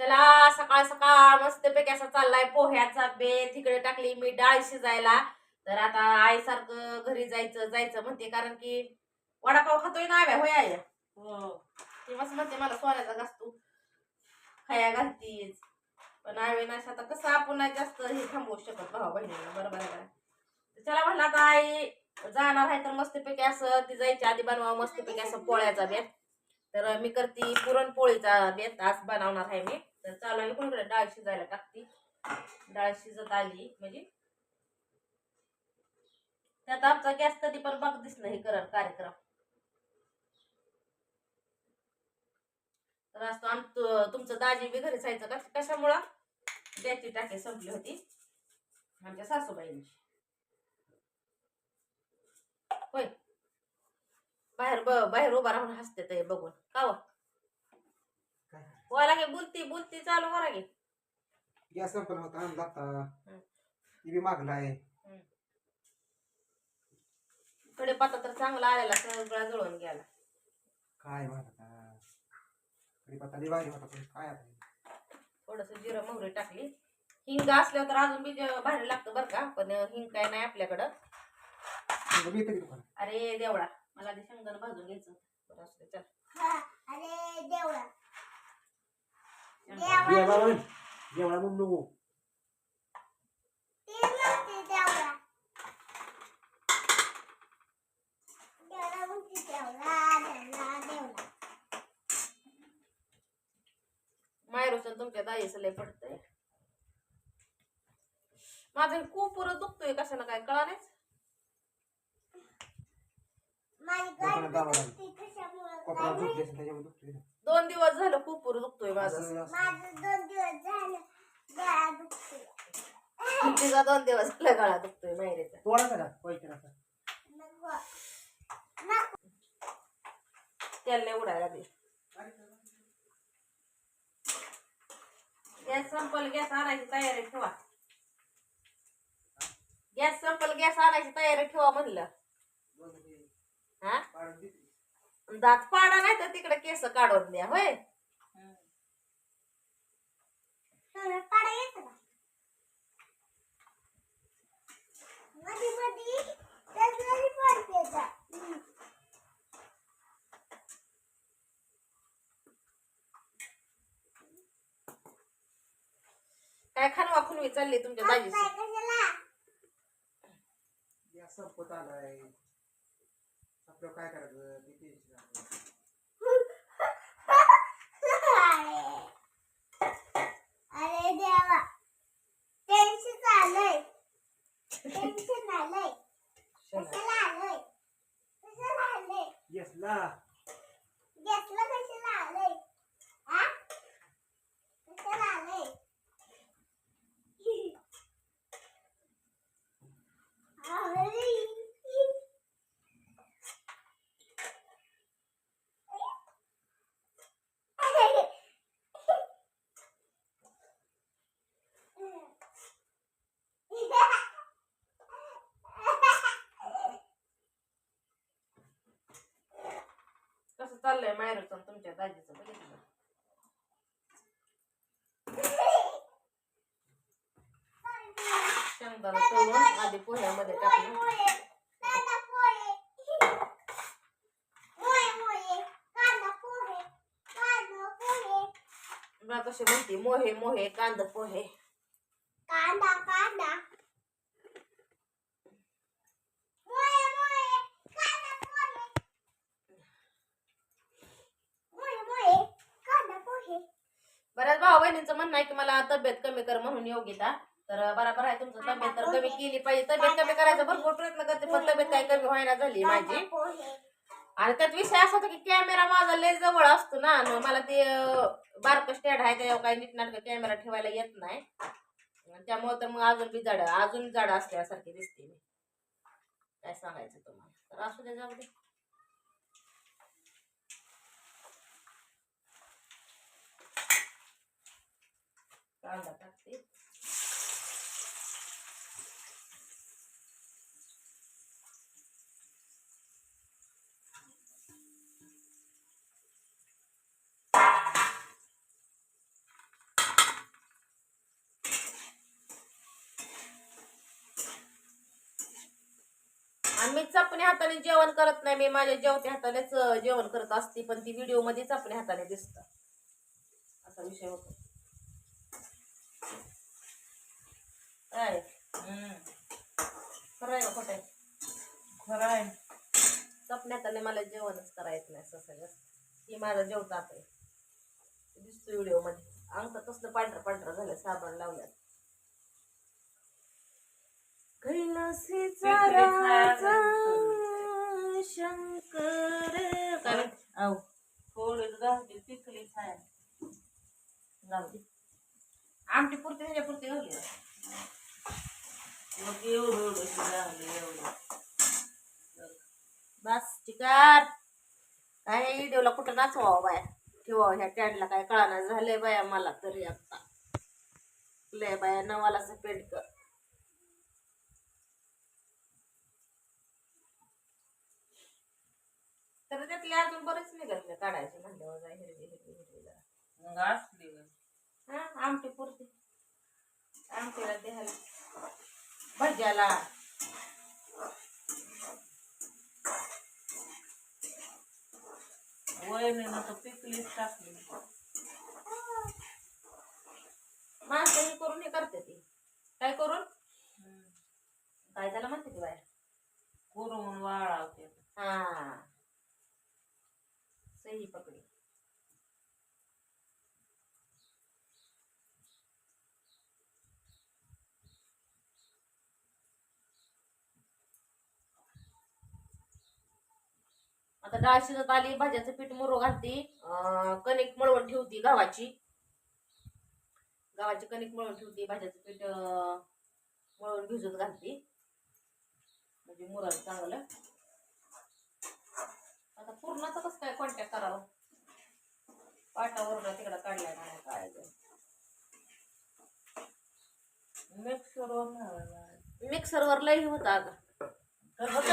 चला सकाळ सकाळ मस्तपैकी असा चाललाय पोह्याचा बेत तिकडे टाकली मी डाळ शिजायला. तर आता आईसारखं घरी जायचं जायचं म्हणते कारण की वडापाव खातोय ना आव्या होय आई? हो. ती मस्त म्हणते मला सोन्याचा घास तू खाया घालतीस पण आवे ना आता कसं आपण जास्त हे थांबवू शकत भाऊ बहिणीला बरोबर आहे चला म्हटलं आता आई जाणार आहे तर मस्तपैकी असं ती जायची आधी बनवा मस्तपैकी असं पोळ्याचा बेत. तर मी करते पुरणपोळीचा बेत आज बनवणार आहे मी. तर चालू आहे. कोणकडे? डाळ शिजायला टाकते. डाळ शिजत आली. म्हणजे त्यात आमचा गॅस कधी पण बघ दिसलं हे करत कार्यक्रम. तर असतो आम तुमचं दाजी बी घरी जायचं का? कशामुळं? त्याची टाकी संपली होती. आमच्या सासूबाईंची. होय. बाहेर बाहेर उभा राहून हसते ते बघून. का बोला गे बोलती बोलती चालू करा गे गॅस संपला होता आणला आता. टी व्ही मागलाय कडेपाता तर चांगला आलेला सगळा जळून गेला. काय मागता? कडीपत्ता लई भारी होता पण काय आता? थोडस जिरं मोहरी टाकली. हिंग असल्यावर तर अजून बी जे- भारी लागतं बरं का पण हिंग काय नाही आपल्याकडं. मी तरी अरे देवळा मला ते शेंगदाणा भाजून घ्यायचं बरं असं चल. अरे देवळा शेंगदाणा. जेवणा म्हण जेवणा म्हणून नको ती म्हणते देवळा मायरूचं तुमच्या दाईचं लय पडतंय माझं खूप पुरं दुखतोय कशाला काय कळा नाही कोपरा झोपली. असेल दुखतोय ना. दोन दिवस झालं खूप पुरं दुखतोय माझं. माझं दोन दिवस झालं गळा दुखते तिचा दोन दिवस झालं गळा दुखतोय पैसे नको नको. तेल नाही उडायला दे गॅस संपल गॅस आणायची तयारी ठेवा. गॅस संपल गॅस आणायची तयारी ठेवा म्हणलं. हा? दात पाडा नाही तर तिकडे केस काढून द्या होय. काय खानवा खुनवी चालली तुमच्या दाजीची? संपत आलाय. आपलं काय करायचं? ते टेन्शन आहे. अरे देवा. टेन्शन आलंय. टेन्शन आलंय. कशाला आलंय? कशाला आलंय गॅसला कशाला आलंय हा कशाला आलंय कसं चाललंय मायरूचं तुमच्या दाजीचं बघितलं शेंगदाणा तळून आधी पोह्यामध्ये टाकलं. मला कशी म्हणते मोहे मोहे कांदा पोहे. कांदा कांदा मोये मोये कांदा पोहे मोये मोये कांदा पोहे बऱ्याच भाऊ बहिणींचं म्हणणं आहे की मला तब्येत कमी कर म्हणून योगिता तर बरोबर आहे तुमचं तब्येत तर कमी केली पाहिजे. तब्येत कमी करायचा भरपूर प्रयत्न करते पण तब्येत काही कमी व्हायला झाली माझी. आणि त्यात विषय असा होता की कॅमेरा माझा लय जवळ असतो ना मला ते बारक स्टँड आहे त्याच्यावर काही नीटनाटक कॅमेरा ठेवायला येत नाही. त्यामुळे तर मग अजून बी जाड अजून जाड असल्यासारखी दिसते मी. काय सांगायचं तुम्हाला? तर असू दे जाऊ दे. कांदा टाकते मी चपणे हाताने जेवण करत नाही. मी माझ्या जेवत्या हातानेच जेवण करत असते पण ती व्हिडिओमध्ये चपणे हाताने दिसत. असा विषय होतो. काय? खरं आहे खोटं आहे. खरं आहे चपण्या हाताने मला जेवणच करायचं नाही जास्त ही माझा जेव जात आहे दिसतो व्हिडिओमध्ये अंगठा तसलं पांढरं पांढरं झालं साबण लावल्यात. खायला शंकर काय म्हणते? अहो थोडीच घालते पिकली खाय जाऊ दे आमटी पुरती ह्याच्या पुरती घालली मग एवढं एवढं लागले एवढं बस चिकार काय नाचवावं बाया ठेवावं ह्या टॅडला काय कळाना झालंय बाया मला तरी आता. लय बाया नवाला पेंट कर. तर त्यातले अजून बरेच निघाले काढायचे म्हणल्यावर जाय हिरवी हिरवी हिरवी जरा. मग असली. हा आमटी पुरती. आमटीला द्यायला भज्याला. वहिनीनं तर पिकलीच टाकली माणसं हे करून हे करते ती. काय करून. काय त्याला म्हणते ती बाया कुरून वाळावते. हा. सही पकडी. आता डाळ शिजत आली भाज्याचं पीठ मुरो घालती. कणिक मळवून ठेवती गव्हाची. गव्हाची कणिक मळवून ठेवती भाज्याचं पीठ मळवून भिजत घालती. म्हणजे मुरत चांगलं. आता पूर्णाचं कसं काय कॉन्टॅक्ट करावं? पाटावरून तिकडं काढलाय नाही काय मिक्सरवर मिक्सरवर लई होता आता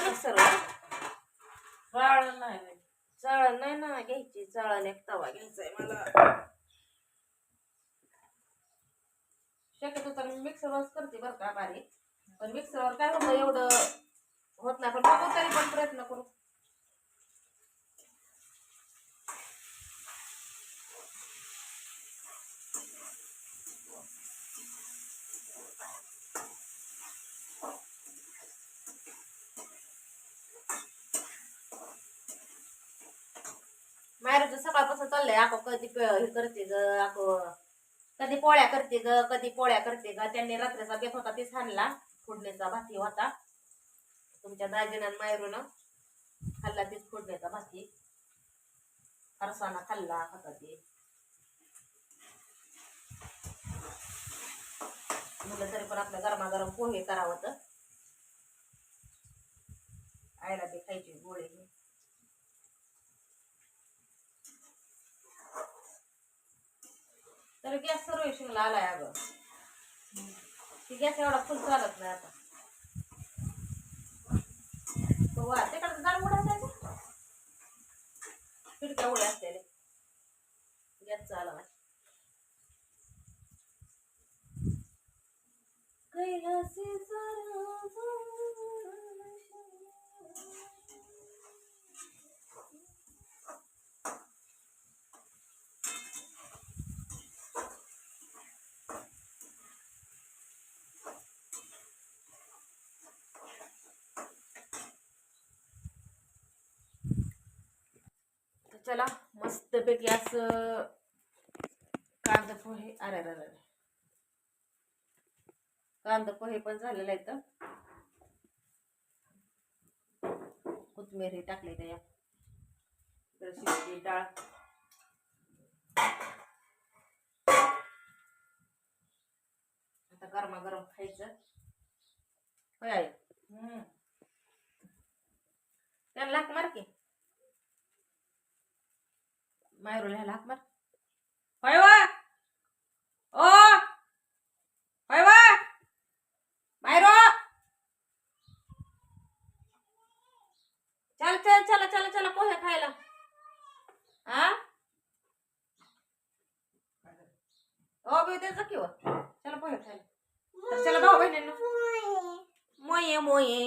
मिक्सरवर चाळ नाही. चाळण नाही ना घ्यायची चाळण एक तवा घ्यायचाय मला. शक्यतो तर मी मिक्सरवरच करते बरं का बारीक. पण मिक्सरवर काय होतं एवढं होत नाही. पण बघू तरी पण प्रयत्न करू. मायरूचं सकाळपासून चाललंय आपण कधी हे करते ग आपण कधी पोळ्या करते ग कधी पोळ्या करते ग. त्यांनी रात्रीचा बेत होता तीच आणला फोडणीचा भाती होता. तुमच्या दाजीनं मायरून खाल्ला तीच फोडणीचा भाती. फरसाना खाल्ला खाता ते. म्हणलं तरी पण आपल्या गरमागरम पोहे करावं तर. आईला ते खायची गोळे. तर गॅस सर्वेशिंगला आलाय अगं. ती गॅस एवढा फुल चालत नाही आता. तो वा तिकडे जाळ उड्या असायचं खिडक्या उड्या असलेले गॅस चालला कैलासी तर चला मस्तपैकी असं कांदा पोहे अरे अरे अरे कांदा पोहे पण झालेले आहे तर कोथमिरी टाकले त्या शिजली डाळ. आता गरमागरम खायचं. होय आहे हम्म. त्याला लाक मार की. मायरोला ह्याला हाक मार. होय वा. ओ. होय वा. मायरो चल चल चला चला चला पोहे खायला. हा ओ बी द्यायचं किंवा चला पोहे खायला. तर चला भाऊ बहिणींनो. मोये मोये.